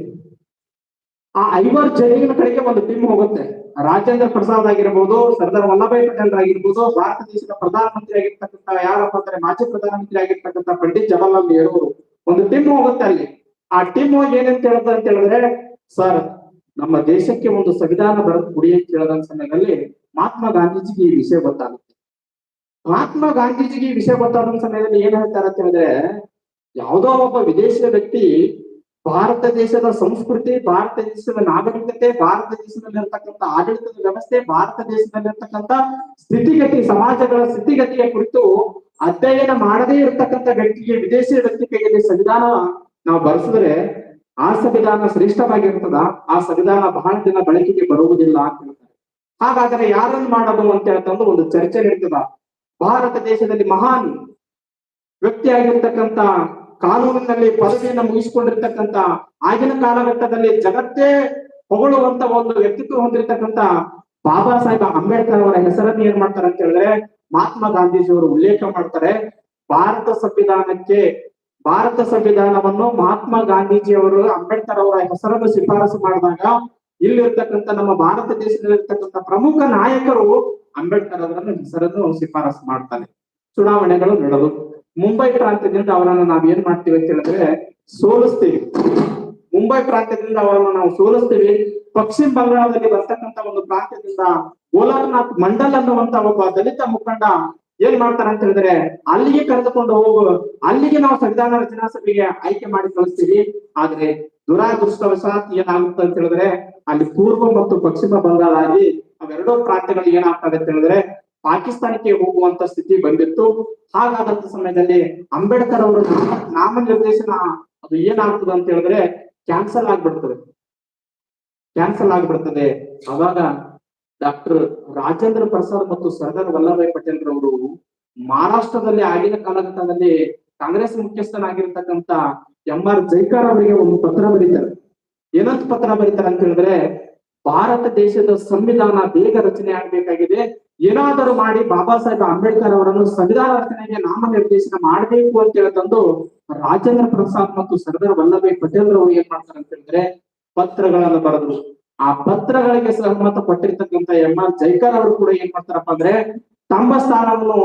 ಆ ಐವರ್ ಜನ್ನಿನ ಕಡೆಗೆ ಒಂದು ಟೀಮ್ ಹೋಗುತ್ತೆ. ರಾಜೇಂದ್ರ ಪ್ರಸಾದ್ ಆಗಿರ್ಬೋದು, ಸರ್ದಾರ್ ವಲ್ಲಭಾಯಿ ಪಟೇಲ್ ಆಗಿರ್ಬೋದು, ಭಾರತ ದೇಶದ ಪ್ರಧಾನಮಂತ್ರಿ ಆಗಿರ್ತಕ್ಕಂಥ ಯಾರಪ್ಪ ಅಂದ್ರೆ ಮಾಜಿ ಪ್ರಧಾನಮಂತ್ರಿ ಆಗಿರ್ತಕ್ಕಂಥ ಪಂಡಿತ್ ಜವಾಹರ್ಲಾಲ್ ನೆಹರು. ಒಂದು ಟೀಮ್ ಹೋಗುತ್ತೆ ಅಲ್ಲಿ. ಆ ಟೀಮ್ ಏನಂತ ಹೇಳ್ದ ಅಂತ ಹೇಳಿದ್ರೆ, ಸರ್, ನಮ್ಮ ದೇಶಕ್ಕೆ ಒಂದು ಸಂವಿಧಾನ ಬರೆದು ಕುಡಿ ಅಂತ ಹೇಳಿದ ಸಮಯದಲ್ಲಿ ಮಹಾತ್ಮ ಗಾಂಧೀಜಿಗೆ ಈ ವಿಷಯ ಗೊತ್ತಾಗುತ್ತೆ. ಮಹಾತ್ಮ ಗಾಂಧೀಜಿಗೆ ಈ ವಿಷಯ ಗೊತ್ತಾದ ಸಮಯದಲ್ಲಿ ಏನ್ ಹೇಳ್ತಾರೆ ಅಂತ ಹೇಳಿದ್ರೆ ಯಾವುದೋ ಒಬ್ಬ ವಿದೇಶಿಯ ವ್ಯಕ್ತಿ ಭಾರತ ದೇಶದ ಸಂಸ್ಕೃತಿ, ಭಾರತ ದೇಶದ ನಾಗರಿಕತೆ, ಭಾರತ ದೇಶದಲ್ಲಿರ್ತಕ್ಕಂಥ ಆಡಳಿತದ ವ್ಯವಸ್ಥೆ, ಭಾರತ ದೇಶದಲ್ಲಿರ್ತಕ್ಕಂಥ ಸ್ಥಿತಿಗತಿ, ಸಮಾಜಗಳ ಸ್ಥಿತಿಗತಿಯ ಕುರಿತು ಅಧ್ಯಯನ ಮಾಡದೇ ಇರತಕ್ಕಂಥ ವ್ಯಕ್ತಿಗೆ, ವಿದೇಶಿ ವ್ಯಕ್ತಿ ಕೈಯಲ್ಲಿ ಸಂವಿಧಾನ ನಾವು ಬಳಸಿದ್ರೆ ಆ ಸಂವಿಧಾನ ಶ್ರೇಷ್ಠವಾಗಿರ್ತದ, ಆ ಸಂವಿಧಾನ ಬಹಳ ದಿನ ಬಳಕೆಗೆ ಬರುವುದಿಲ್ಲ ಅಂತ ಹೇಳ್ತಾರೆ. ಹಾಗಾದ್ರೆ ಯಾರನ್ನು ಮಾಡೋದು ಅಂತ ಹೇಳ್ತಂದು ಒಂದು ಚರ್ಚೆ ನಡೀತದ. ಭಾರತ ದೇಶದಲ್ಲಿ ಮಹಾನ್ ವ್ಯಕ್ತಿಯಾಗಿರ್ತಕ್ಕಂಥ ಕಾನೂನಿನಲ್ಲಿ ಪದವಿಯನ್ನು ಮುಗಿಸಿಕೊಂಡಿರ್ತಕ್ಕಂತ ಆಗಿನ ಕಾಲಘಟ್ಟದಲ್ಲಿ ಜಗತ್ತೇ ಹೊಗಳುವಂತ ಒಂದು ವ್ಯಕ್ತಿತ್ವ ಹೊಂದಿರತಕ್ಕಂತ ಬಾಬಾ ಸಾಹೇಬ್ ಅಂಬೇಡ್ಕರ್ ಅವರ ಹೆಸರನ್ನು ಏನ್ ಮಾಡ್ತಾರೆ ಅಂತ ಹೇಳಿದ್ರೆ ಮಹಾತ್ಮ ಗಾಂಧೀಜಿಯವರು ಉಲ್ಲೇಖ ಮಾಡ್ತಾರೆ, ಭಾರತ ಸಂವಿಧಾನಕ್ಕೆ, ಭಾರತ ಸಂವಿಧಾನವನ್ನು ಮಹಾತ್ಮ ಗಾಂಧೀಜಿಯವರು ಅಂಬೇಡ್ಕರ್ ಅವರ ಹೆಸರನ್ನು ಶಿಫಾರಸು ಮಾಡಿದಾಗ ಇಲ್ಲಿರ್ತಕ್ಕಂಥ ನಮ್ಮ ಭಾರತ ದೇಶದಲ್ಲಿರ್ತಕ್ಕಂಥ ಪ್ರಮುಖ ನಾಯಕರು ಅಂಬೇಡ್ಕರ್ ಅವರನ್ನು ಹೆಸರನ್ನು ಶಿಫಾರಸು ಮಾಡ್ತಾರೆ. ಚುನಾವಣೆಗಳು ನಡೆದು ಮುಂಬೈ ಪ್ರಾಂತ್ಯದಿಂದ ಅವರನ್ನು ನಾವು ಏನ್ ಮಾಡ್ತೀವಿ ಅಂತ ಹೇಳಿದ್ರೆ ಸೋಲಿಸ್ತೀವಿ. ಮುಂಬೈ ಪ್ರಾಂತ್ಯದಿಂದ ಅವರನ್ನು ನಾವು ಸೋಲಿಸ್ತೀವಿ. ಪಶ್ಚಿಮ ಬಂಗಾಳದಲ್ಲಿ ಬರ್ತಕ್ಕಂತ ಒಂದು ಪ್ರಾಂತ್ಯದಿಂದ ಗೋಲಾರ್ನಾಥ್ ಮಂಡಲ್ ಅನ್ನುವಂತ ಒಬ್ಬ ದಲಿತ ಮುಖಂಡ ಏನ್ ಮಾಡ್ತಾರೆ ಅಂತ ಹೇಳಿದ್ರೆ ಅಲ್ಲಿಗೆ ಕರೆದುಕೊಂಡು ಹೋಗು. ಅಲ್ಲಿಗೆ ನಾವು ಸಂವಿಧಾನ ರಚನಾ ಸಭೆಗೆ ಆಯ್ಕೆ ಮಾಡಿ ಕಳಿಸ್ತೀವಿ. ಆದ್ರೆ ದುರಾದೃಷ್ಟವಶಾತ್ ಏನಾಗುತ್ತೆ ಅಂತ ಹೇಳಿದ್ರೆ ಅಲ್ಲಿ ಪೂರ್ವ ಮತ್ತು ಪಶ್ಚಿಮ ಬಂಗಾಳ ಆಗಿ ಅವೆರಡೂ ಪ್ರಾಂತ್ಯಗಳು ಏನಾಗ್ತದೆ ಅಂತ ಹೇಳಿದ್ರೆ ಪಾಕಿಸ್ತಾನಕ್ಕೆ ಹೋಗುವಂತ ಸ್ಥಿತಿ ಬಂದಿತ್ತು. ಹಾಗಾದಂತ ಸಮಯದಲ್ಲಿ ಅಂಬೇಡ್ಕರ್ ಅವರ ನಾಮ- ನಾಮನಿರ್ದೇಶನ ಅದು ಏನಾಗ್ತದೆ ಅಂತ ಹೇಳಿದ್ರೆ ಕ್ಯಾನ್ಸಲ್ ಆಗ್ಬಿಡ್ತದೆ. ಕ್ಯಾನ್ಸಲ್ ಆಗ್ಬಿಡ್ತದೆ. ಅವಾಗ ಡಾಕ್ಟರ್ ರಾಜೇಂದ್ರ ಪ್ರಸಾದ್ ಮತ್ತು ಸರ್ದಾರ್ ವಲ್ಲಭಾಯ್ ಪಟೇಲ್ ರವರು ಮಹಾರಾಷ್ಟ್ರದಲ್ಲಿ ಆಗಿನ ಕಾಲಘಟ್ಟದಲ್ಲಿ ಕಾಂಗ್ರೆಸ್ ಮುಖ್ಯಸ್ಥನಾಗಿರ್ತಕ್ಕಂತ ಎಂ ಆರ್ ಜೈಕಾರ್ ಅವರಿಗೆ ಒಂದು ಪತ್ರ ಬರೀತಾರೆ. ಏನಂತ ಪತ್ರ ಬರೀತಾರೆ ಅಂತ ಹೇಳಿದ್ರೆ, ಭಾರತ ದೇಶದ ಸಂವಿಧಾನ ಬೇಗ ರಚನೆ ಆಗ್ಬೇಕಾಗಿದೆ. ಏನಾದರೂ ಮಾಡಿ ಬಾಬಾ ಸಾಹೇಬ್ ಅಂಬೇಡ್ಕರ್ ಅವರನ್ನು ಸಂವಿಧಾನ ರಚನೆಗೆ ನಾಮನಿರ್ದೇಶನ ಮಾಡಬೇಕು ಅಂತ ಹೇಳ್ತಂದು ರಾಜೇಂದ್ರ ಪ್ರಸಾದ್ ಮತ್ತು ಸರ್ದಾರ್ ವಲ್ಲಭಾಯಿ ಪಟೇಲ್ ಅವರು ಏನ್ ಮಾಡ್ತಾರೆ ಅಂತ ಹೇಳಿದ್ರೆ ಪತ್ರಗಳನ್ನು ಬರೆದ್ರು. ಆ ಪತ್ರಗಳಿಗೆ ಸಹಮತ ಪಟ್ಟಿರ್ತಕ್ಕಂಥ ಎಂ ಆರ್ ಜೈಕರ್ ಅವರು ಕೂಡ ಏನ್ ಮಾಡ್ತಾರಪ್ಪ ಅಂದ್ರೆ ತಮ್ಮ ಸ್ಥಾನವನ್ನು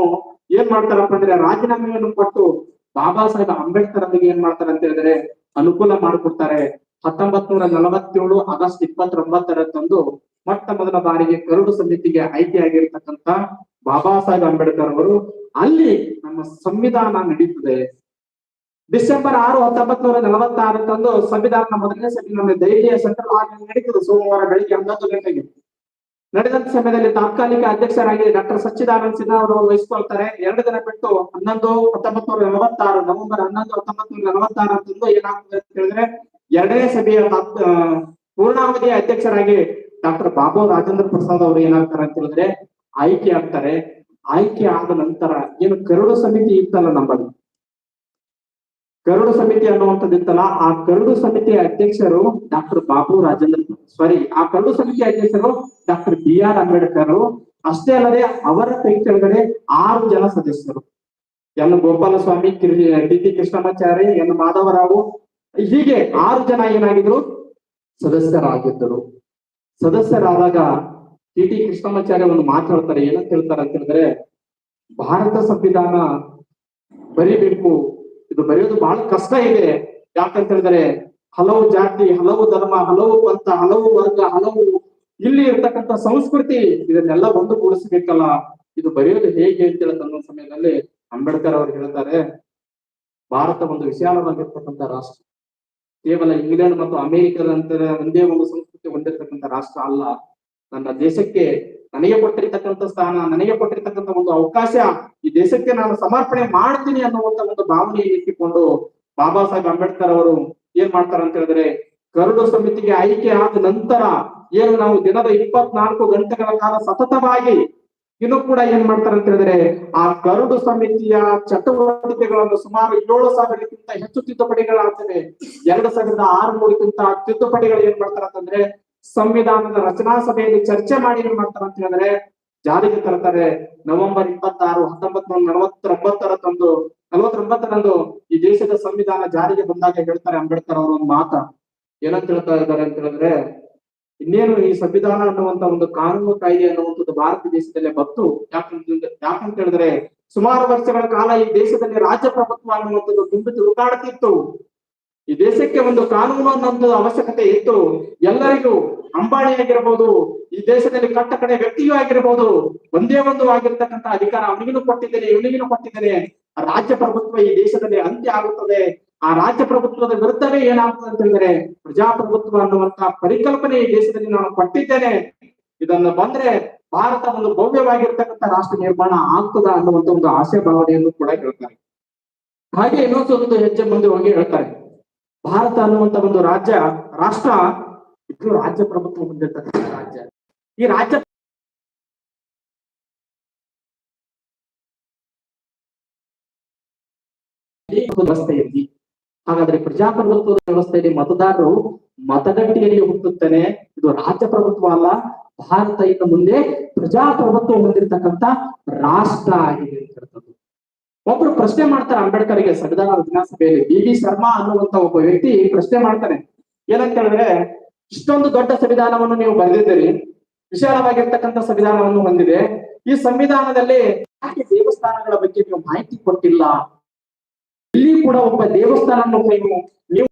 ಏನ್ ಮಾಡ್ತಾರಪ್ಪ ಅಂದ್ರೆ ರಾಜೀನಾಮೆಯನ್ನು ಕೊಟ್ಟು ಬಾಬಾ ಸಾಹೇಬ್ ಅಂಬೇಡ್ಕರ್ ಅವರಿಗೆ ಏನ್ ಮಾಡ್ತಾರೆ ಅಂತ ಹೇಳಿದ್ರೆ ಅನುಕೂಲ ಮಾಡಿಕೊಡ್ತಾರೆ. ಹತ್ತೊಂಬತ್ ನೂರ ನಲವತ್ತೇಳು ಆಗಸ್ಟ್ ಇಪ್ಪತ್ತೊಂಬತ್ತರಂದು ಮೊಟ್ಟ ಮೊದಲ ಬಾರಿಗೆ ಕರಡು ಸಮಿತಿಗೆ ಆಯ್ಕೆಯಾಗಿರ್ತಕ್ಕಂತ ಬಾಬಾ ಸಾಹೇಬ್ ಅಂಬೇಡ್ಕರ್ ಅವರು ಅಲ್ಲಿ ನಮ್ಮ ಸಂವಿಧಾನ ನಡೀತದೆ. ಡಿಸೆಂಬರ್ ಆರು ಹತ್ತೊಂಬತ್ ನೂರ ನಲವತ್ತಾರರಂದು ಸಂವಿಧಾನ ಮೊದಲನೇ ಸಭೆ ನಮ್ಮ ದೆಹಲಿಯ ಸೆಂಟ್ರಲ್ ಹಾಲ್ ನಡೀತದೆ. ಸೋಮವಾರ ಬೆಳಿಗ್ಗೆ ಹನ್ನೊಂದು ಗಂಟೆಗೆ. ನಡೆದಂತ ಸಮಯದಲ್ಲಿ ತಾತ್ಕಾಲಿಕ ಅಧ್ಯಕ್ಷರಾಗಿ ಡಾಕ್ಟರ್ ಸಚ್ಚಿದಾನಂದ ಸಿನ್ಹಾ ಅವರು ವಹಿಸಿಕೊಳ್ತಾರೆ. ಎರಡು ದಿನ ಬಿಟ್ಟು ಹನ್ನೊಂದು ಹತ್ತೊಂಬತ್ ನೂರ ನಲವತ್ತಾರು, ನವೆಂಬರ್ ಹನ್ನೊಂದು ಹತ್ತೊಂಬತ್ ನೂರ ಅಂತಂದು ಏನಾಗ್ತದೆ ಅಂತ ಹೇಳಿದ್ರೆ ಎರಡನೇ ಸಭೆಯ ಪೂರ್ಣಾವಧಿಯ ಅಧ್ಯಕ್ಷರಾಗಿ ಡಾಕ್ಟರ್ ಬಾಬು ರಾಜೇಂದ್ರ ಪ್ರಸಾದ್ ಅವರು ಏನಾಗ್ತಾರೆ ಅಂತ ಹೇಳಿದ್ರೆ ಆಯ್ಕೆ ಆಗ್ತಾರೆ. ಆಯ್ಕೆ ಆದ ನಂತರ ಏನು ಕರಡು ಸಮಿತಿ ಇತ್ತಲ್ಲ ನಮ್ಮಲ್ಲಿ? ಕರಡು ಸಮಿತಿ ಅನ್ನುವಂಥದ್ದು ಇತ್ತಲ್ಲ, ಆ ಕರಡು ಸಮಿತಿಯ ಅಧ್ಯಕ್ಷರು ಡಾಕ್ಟರ್ ಬಾಬು ರಾಜೇಂದ್ರ ಸಾರಿ ಆ ಕರಡು ಸಮಿತಿ ಅಧ್ಯಕ್ಷರು ಡಾಕ್ಟರ್ ಬಿ ಆರ್ ಅಂಬೇಡ್ಕರ್ ಅಷ್ಟೇ ಅಲ್ಲದೆ ಅವರ ಕೈ ಕೆಳಗಡೆ ಆರು ಜನ ಸದಸ್ಯರು. N Gopalaswami D T Krishnamachari N Madhavarao, ಹೀಗೆ ಆರು ಜನ ಏನಾಗಿದ್ರು ಸದಸ್ಯರಾಗಿದ್ದರು. ಸದಸ್ಯರಾದಾಗ ಟಿ ಟಿ ಕೃಷ್ಣಮಾಚಾರ್ಯ ಒಂದು ಮಾತಾಡ್ತಾರೆ ಏನಂತ ಹೇಳ್ತಾರೆ ಅಂತ ಹೇಳಿದ್ರೆ, ಭಾರತ ಸಂವಿಧಾನ ಬರಿಬೇಕು, ಇದು ಬರೆಯೋದು ಬಹಳ ಕಷ್ಟ ಇದೆ. ಯಾಕಂತ ಹೇಳಿದ್ರೆ, ಹಲವು ಜಾತಿ, ಹಲವು ಧರ್ಮ, ಹಲವು ಪಂಥ, ಹಲವು ವರ್ಗ, ಹಲವು ಇಲ್ಲಿ ಇರ್ತಕ್ಕಂಥ ಸಂಸ್ಕೃತಿ, ಇದನ್ನೆಲ್ಲ ಒಂದುಗೂಡಿಸಬೇಕಲ್ಲ, ಇದು ಬರೆಯೋದು ಹೇಗೆ ಅಂತ ಹೇಳಿ ಸಮಯದಲ್ಲಿ ಅಂಬೇಡ್ಕರ್ ಅವರು ಹೇಳ್ತಾರೆ, ಭಾರತ ಒಂದು ವಿಶಾಲವಾಗಿರ್ತಕ್ಕಂಥ ರಾಷ್ಟ್ರ. ಕೇವಲ ಇಂಗ್ಲೆಂಡ್ ಮತ್ತು ಅಮೆರಿಕದಂತ ಒಂದೇ ಒಂದು ಸಂಸ್ಕೃತಿ ಹೊಂದಿರತಕ್ಕಂಥ ರಾಷ್ಟ್ರ ಅಲ್ಲ. ನನ್ನ ದೇಶಕ್ಕೆ ನನಗೆ ಕೊಟ್ಟಿರ್ತಕ್ಕಂಥ ಸ್ಥಾನ, ನನಗೆ ಕೊಟ್ಟಿರ್ತಕ್ಕಂಥ ಒಂದು ಅವಕಾಶ ಈ ದೇಶಕ್ಕೆ ನಾನು ಸಮರ್ಪಣೆ ಮಾಡ್ತೀನಿ ಅನ್ನುವಂತ ಒಂದು ಭಾವನೆ ಇಟ್ಟಿಕೊಂಡು ಬಾಬಾ ಸಾಹೇಬ್ ಅಂಬೇಡ್ಕರ್ ಅವರು ಏನ್ ಮಾಡ್ತಾರ ಅಂತ ಹೇಳಿದ್ರೆ, ಕರಡು ಸಮಿತಿಗೆ ಆಯ್ಕೆ ಆದ ನಂತರ ಏನು ನಾವು ದಿನದ ಇಪ್ಪತ್ನಾಲ್ಕು ಗಂಟೆಗಳ ಕಾಲ ಸತತವಾಗಿ ಇನ್ನು ಕೂಡ ಏನ್ ಮಾಡ್ತಾರೆ ಅಂತ ಹೇಳಿದ್ರೆ, ಆ ಕರಡು ಸಮಿತಿಯ ಚಟುವಟಿಕೆಗಳನ್ನು ಸುಮಾರು ಏಳು ಸಾವಿರಕ್ಕಿಂತ ಹೆಚ್ಚು ತಿದ್ದುಪಡಿಗಳಾಗ್ತವೆ. ಎರಡು ಸಾವಿರದ ಆರುನೂರಕ್ಕಿಂತ ತಿದ್ದುಪಡಿಗಳು ಏನ್ ಮಾಡ್ತಾರೆ ಅಂತಂದ್ರೆ, ಸಂವಿಧಾನದ ರಚನಾ ಸಭೆಯಲ್ಲಿ ಚರ್ಚೆ ಮಾಡಿ ಏನ್ ಮಾಡ್ತಾರೆ ಅಂತ ಹೇಳಿದ್ರೆ, ಜಾರಿಗೆ ತರ್ತಾರೆ. ನವೆಂಬರ್ ಇಪ್ಪತ್ತಾರು ಹತ್ತೊಂಬತ್ ನೂರ ನಲವತ್ತೊಂಬತ್ತರ ತಂದು ನಲವತ್ತೊಂಬತ್ತರಂದು ಈ ದೇಶದ ಸಂವಿಧಾನ ಜಾರಿಗೆ ಬಂದಾಗ ಹೇಳ್ತಾರೆ ಅಂಬೇಡ್ಕರ್ ಅವರು ಒಂದು ಮಾತ. ಏನಂತ ಹೇಳ್ತಾ ಇದ್ದಾರೆ ಅಂತ ಹೇಳಿದ್ರೆ ಇನ್ನೇನು ಈ ಸಂವಿಧಾನ ಅನ್ನುವಂತ ಒಂದು ಕಾನೂನು ಕಾಯ್ದೆ ಅನ್ನುವಂಥದ್ದು ಭಾರತ ದೇಶದಲ್ಲೇ ಬಂತು. ಯಾಕಂತ ಹೇಳಿದ್ರೆ ಸುಮಾರು ವರ್ಷಗಳ ಕಾಲ ಈ ದೇಶದಲ್ಲಿ ರಾಜ್ಯ ಪ್ರಭುತ್ವ ಅನ್ನುವಂಥದ್ದು ತುಂಬಿ ತುಳುಕಾಡುತ್ತಿತ್ತು ಈ ದೇಶಕ್ಕೆ ಒಂದು ಕಾನೂನು ಅನ್ನೋದು ಅವಶ್ಯಕತೆ ಇತ್ತು. ಎಲ್ಲರಿಗೂ ಅಂಬಾಣಿ ಆಗಿರಬಹುದು ಈ ದೇಶದಲ್ಲಿ ಕಟ್ಟ ಕಡೆ ವ್ಯಕ್ತಿಯೂ ಆಗಿರ್ಬೋದು, ಒಂದೇ ಒಂದು ಆಗಿರ್ತಕ್ಕಂಥ ಅಧಿಕಾರ ಅವನಿಗೂ ಕೊಟ್ಟಿದ್ದೇನೆ ಇವನಿಗೂ ಕೊಟ್ಟಿದ್ದೇನೆ. ರಾಜ್ಯ ಪ್ರಭುತ್ವ ಈ ದೇಶದಲ್ಲಿ ಅಂತ್ಯ ಆಗುತ್ತದೆ. ಆ ರಾಜ್ಯ ಪ್ರಭುತ್ವದ ವಿರುದ್ಧವೇ ಏನಾಗ್ತದೆ ಹೇಳಿದರೆ ಪ್ರಜಾಪ್ರಭುತ್ವ ಅನ್ನುವಂತಹ ಪರಿಕಲ್ಪನೆ ಈ ದೇಶದಲ್ಲಿ ನಾನು ಕೊಟ್ಟಿದ್ದೇನೆ. ಇದನ್ನು ಬಂದ್ರೆ ಭಾರತ ಒಂದು ಭವ್ಯವಾಗಿರ್ತಕ್ಕಂಥ ರಾಷ್ಟ್ರ ನಿರ್ಮಾಣ ಆಗ್ತದ ಅನ್ನುವಂತ ಒಂದು ಆಸೆ ಭಾವನೆಯನ್ನು ಕೂಡ ಹೇಳ್ತಾರೆ. ಹಾಗೆ ಇನ್ನೊಂದು ಹೆಜ್ಜೆ ಮುಂದೆ ಹೋಗಿ ಹೇಳ್ತಾರೆ. ಭಾರತ ಅನ್ನುವಂತ ಒಂದು ರಾಜ್ಯ, ರಾಷ್ಟ್ರ ಇದು ರಾಜ್ಯ ಪ್ರಭುತ್ವ ಹೊಂದಿರ್ತಕ್ಕಂಥ ರಾಜ್ಯ. ಈ ರಾಜ್ಯ ಒಂದು ವ್ಯವಸ್ಥೆ ಇದೆ ಹಾಗಾದ್ರೆ ಪ್ರಜಾಪ್ರಭುತ್ವದ ವ್ಯವಸ್ಥೆಯಲ್ಲಿ ಮತದಾರರು ಮತಗಟ್ಟೆಯಲ್ಲಿ ಹುಟ್ಟುತ್ತೇನೆ. ಇದು ರಾಜ್ಯ ಪ್ರಭುತ್ವ ಅಲ್ಲ, ಭಾರತ ಇನ್ನು ಮುಂದೆ ಪ್ರಜಾಪ್ರಭುತ್ವ ಹೊಂದಿರತಕ್ಕಂತ ರಾಷ್ಟ್ರ ಆಗಿದೆ ಅಂತ ಹೇಳ್ತದ್ದು. ಒಬ್ರು ಪ್ರಶ್ನೆ ಮಾಡ್ತಾರೆ ಅಂಬೇಡ್ಕರ್ಗೆ, ಸಂವಿಧಾನ ವಿಧಾನಸಭೆಯಲ್ಲಿ ಬಿ ವಿ. ಶರ್ಮಾ ಅನ್ನುವಂತ ಒಬ್ಬ ವ್ಯಕ್ತಿ ಪ್ರಶ್ನೆ ಮಾಡ್ತಾನೆ. ಏನಂತ ಹೇಳಿದ್ರೆ, ಇಷ್ಟೊಂದು ದೊಡ್ಡ ಸಂವಿಧಾನವನ್ನು ನೀವು ಬರೆದಿದ್ದೀರಿ, ವಿಶಾಲವಾಗಿರ್ತಕ್ಕಂಥ ಸಂವಿಧಾನವನ್ನು ಹೊಂದಿದೆ. ಈ ಸಂವಿಧಾನದಲ್ಲಿ ಯಾಕೆ ದೇವಸ್ಥಾನಗಳ ಬಗ್ಗೆ ನೀವು ಮಾಹಿತಿ ಕೊಟ್ಟಿಲ್ಲ? ಇಲ್ಲಿ ಕೂಡ ಒಬ್ಬ ದೇವಸ್ಥಾನ ನೀವು ನೀವು